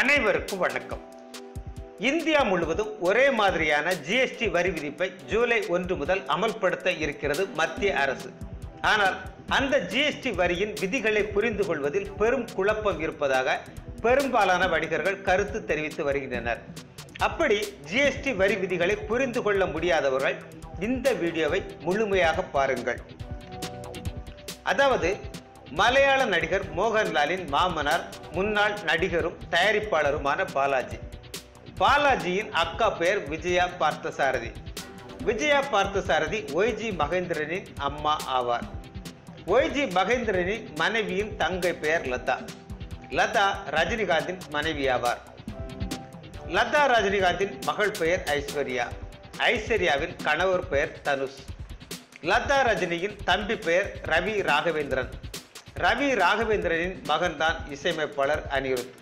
அனைவருக்கும் வணக்கம். இந்தியா முழுவதும் ஒரே மாதிரியான ஜிஎஸ்டி வரி விதிப்பை ஜூலை ஒன்று முதல் அமல்படுத்த இருக்கிறது மத்திய அரசு. ஆனால் அந்த ஜிஎஸ்டி வரியின் விதிகளை புரிந்து கொள்வதில் பெரும் குழப்பம் இருப்பதாக பெரும்பாலான வணிகர்கள் கருத்து தெரிவித்து வருகின்றனர். அப்படி ஜிஎஸ்டி வரி விதிகளை புரிந்து கொள்ள முடியாதவர்கள் இந்த வீடியோவை முழுமையாக பாருங்கள். அதாவது மலையாள நடிகர் மோகன்லாலின் மாமனார் முன்னாள் நடிகரும் தயாரிப்பாளருமான பாலாஜி. பாலாஜியின் அக்கா பெயர் விஜயா பார்த்தசாரதி. விஜயா பார்த்தசாரதி ஒய்ஜி மகேந்திரனின் அம்மா ஆவார். ஒய்ஜி மகேந்திரனின் மனைவியின் தங்கை பெயர் லதா. லதா ரஜினிகாந்தின் மனைவி ஆவார். லதா ரஜினிகாந்தின் மகள் பெயர் ஐஸ்வர்யா. ஐஸ்வர்யாவின் கணவர் பெயர் தனுஷ். லதா ரஜினியின் தம்பி பெயர் ரவி ராகவேந்திரன். ரவி ராகவேந்திரனின் மகன்தான் இசையமைப்பாளர் அனிருத்.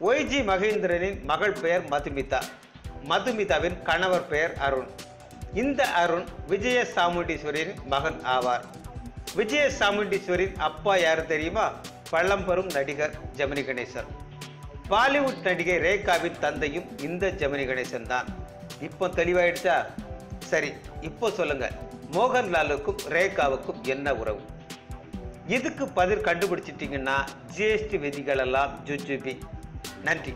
ஒய்ஜி மகேந்திரனின் மகள் பெயர் மதுமிதா. மதுமிதாவின் கணவர் பெயர் அருண். இந்த அருண் விஜய சாமுண்டீஸ்வரின் மகன் ஆவார். விஜய சாமுண்டீஸ்வரின் அப்பா யார் தெரியுமா? பழம்பெரும் நடிகர் ஜெமினி கணேசன். பாலிவுட் நடிகை ரேகாவின் தந்தையும் இந்த ஜெமினி கணேசன் தான். இப்போ தெளிவாயிடுச்சா? சரி இப்போ சொல்லுங்க. மோகன்லாலுக்கும் ரேகாவுக்கும் என்ன உறவு? இதுக்கு பதில் கண்டுபிடிச்சிட்டிங்கன்னா ஜிஎஸ்டி விதிகள் எல்லாம் ஜுஜுபி நன்றி.